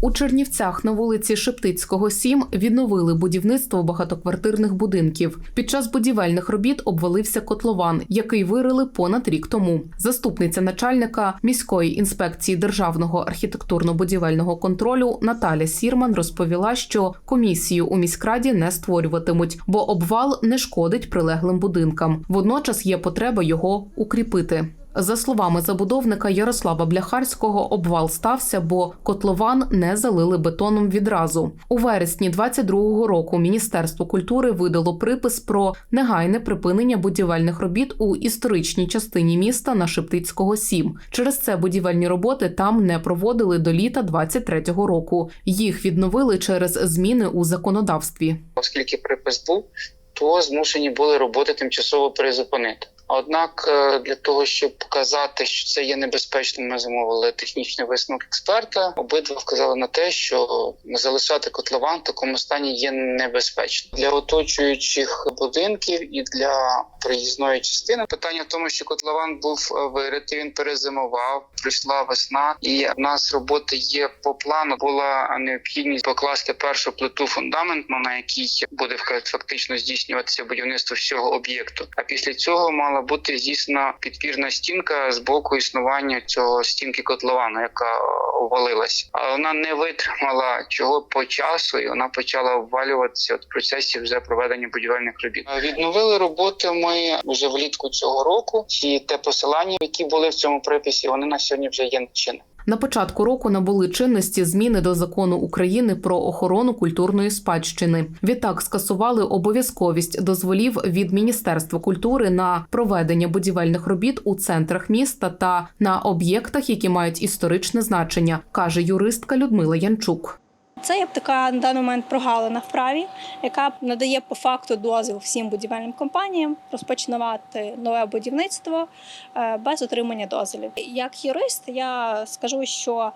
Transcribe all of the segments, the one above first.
У Чернівцях на вулиці Шептицького 7 відновили будівництво багатоквартирних будинків. Під час будівельних робіт обвалився котлован, який вирили понад рік тому. Заступниця начальника міської інспекції державного архітектурно-будівельного контролю Наталя Сірман розповіла, що комісію у міськраді не створюватимуть, бо обвал не шкодить прилеглим будинкам. Водночас є потреба його укріпити. За словами забудовника Ярослава Бляхарського, обвал стався, бо котлован не залили бетоном відразу. У вересні 22-го року Міністерство культури видало припис про негайне припинення будівельних робіт у історичній частині міста на Шептицького 7. Через це будівельні роботи там не проводили до літа 23-го року. Їх відновили через зміни у законодавстві. оскільки припис був, то змушені були роботи тимчасово призупинити. Однак е, для того, щоб показати, що це є небезпечним, ми замовили технічний висновок експерта. Обидва вказали на те, що залишати котлован в такому стані є небезпечно для оточуючих будинків і для проїзної частини. Питання в тому, що котлован був е, виритий, він перезимував. Прийшла весна, і в нас роботи є по плану. Була необхідність покласти першу плиту фундаментну, на якій буде фактично здійснюватися будівництво всього об'єкту. А після цього мала бути здійснена підпірна стінка з боку існування цього стінки котловану, яка обвалилась. Але вона не витримала чого по часу, і вона почала обвалюватися от в процесі вже проведення будівельних робіт. Відновили роботи ми вже влітку цього року. І те посилання, які були в цьому приписі, вони на сьогодні вже є чинними. На початку року набули чинності зміни до закону України про охорону культурної спадщини. Відтак скасували обов'язковість дозволів від Міністерства культури на проведення будівельних робіт у центрах міста та на об'єктах, які мають історичне значення, каже юристка Людмила Янчук. Це є така на даний момент прогалина в праві, яка надає по факту дозвіл всім будівельним компаніям розпочинати нове будівництво е, без отримання дозволів. Як юрист, я скажу, що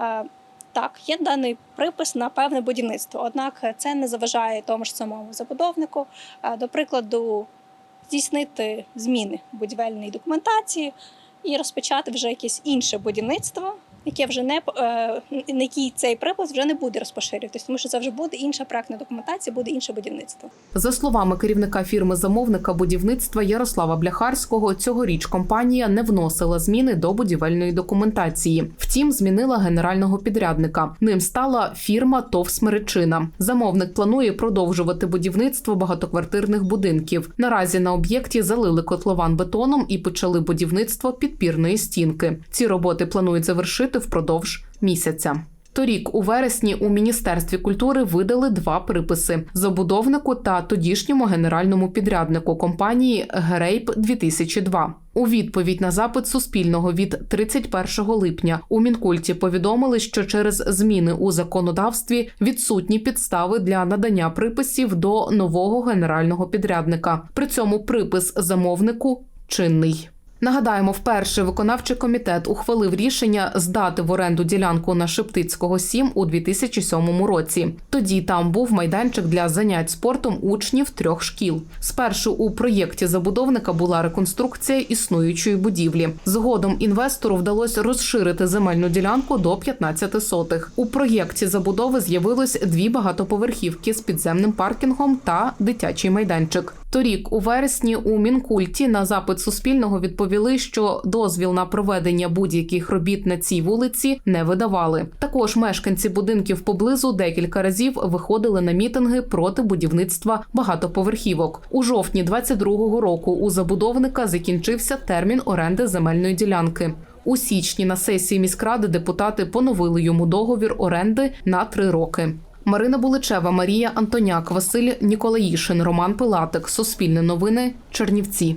е, так, є даний припис на певне будівництво, однак це не заважає тому ж самому забудовнику, е, до прикладу, здійснити зміни будівельної документації і розпочати вже якесь інше будівництво яке вже не е, на який цей припис вже не буде розпоширюватись, тому що це вже буде інша проектна документація, буде інше будівництво. За словами керівника фірми замовника будівництва Ярослава Бляхарського, цьогоріч компанія не вносила зміни до будівельної документації. Втім, змінила генерального підрядника. Ним стала фірма ТОВ «Смеречина». Замовник планує продовжувати будівництво багатоквартирних будинків. Наразі на об'єкті залили котлован бетоном і почали будівництво підпірної стінки. Ці роботи планують завершити впродовж місяця. Торік, у вересні, у міністерстві культури видали два приписи забудовнику та тодішньому генеральному підряднику компанії Грейп 2002 У відповідь на запит Суспільного від 31 липня у мінкульті повідомили, що через зміни у законодавстві відсутні підстави для надання приписів до нового генерального підрядника. При цьому припис замовнику чинний. Нагадаємо, вперше виконавчий комітет ухвалив рішення здати в оренду ділянку на Шептицького 7 у 2007 році. Тоді там був майданчик для занять спортом учнів трьох шкіл. Спершу у проєкті забудовника була реконструкція існуючої будівлі. Згодом інвестору вдалося розширити земельну ділянку до 15 сотих. У проєкті забудови з'явилось дві багатоповерхівки з підземним паркінгом та дитячий майданчик. Торік, у вересні, у мінкульті на запит суспільного відповіли, що дозвіл на проведення будь-яких робіт на цій вулиці не видавали. Також мешканці будинків поблизу декілька разів виходили на мітинги проти будівництва багатоповерхівок. У жовтні 22-го року у забудовника закінчився термін оренди земельної ділянки. У січні на сесії міськради депутати поновили йому договір оренди на три роки. Марина Буличева, Марія Антоняк, Василь Ніколаїшин, Роман Пилатик. Суспільне новини. Чернівці.